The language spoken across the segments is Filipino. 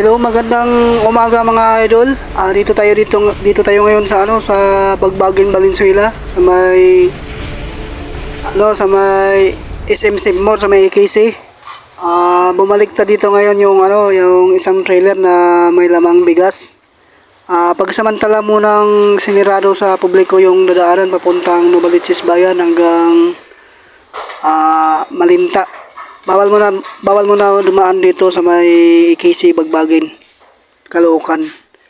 Hello, magandang umaga mga idol. Ah, dito tayo dito dito tayo ngayon sa ano sa Bagbagin Valenzuela sa may ano sa may SM Sigmore sa may KC. Ah, bumalik ta dito ngayon yung ano yung isang trailer na may lamang bigas. Ah, pagsamantala munang sinirado sa publiko yung dadaanan papuntang Novaliches Bayan hanggang ah, Malinta. Bawal mo na bawal mo na dumaan dito sa may KC Bagbagin. Caloocan.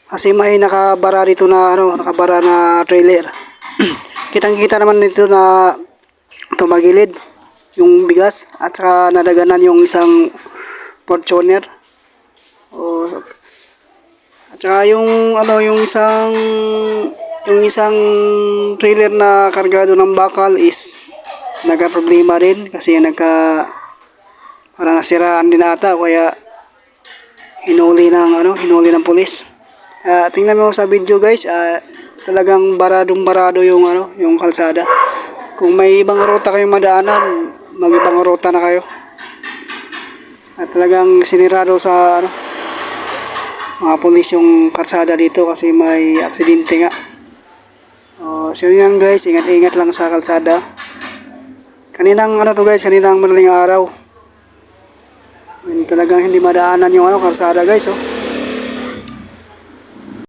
Kasi may nakabara dito na ano, nakabara na trailer. Kitang-kita naman dito na tumagilid yung bigas at saka nadaganan yung isang Fortuner. O at saka yung ano yung isang yung isang trailer na kargado ng bakal is nagka-problema rin kasi nagka parang nasiraan din ata kaya hinuli ng ano hinuli ng pulis. Ah, tingnan mo sa video guys, ah, talagang baradong barado yung ano yung kalsada. Kung may ibang ruta kayong madaanan, mag-ibang ruta na kayo. At talagang sinirado sa ano mga pulis yung kalsada dito kasi may aksidente nga. Oh, so yan guys, ingat-ingat lang sa kalsada. Kaninang ano to guys, kaninang madaling araw. Yun, talagang hindi madaanan yung ano, kalsada guys, oh.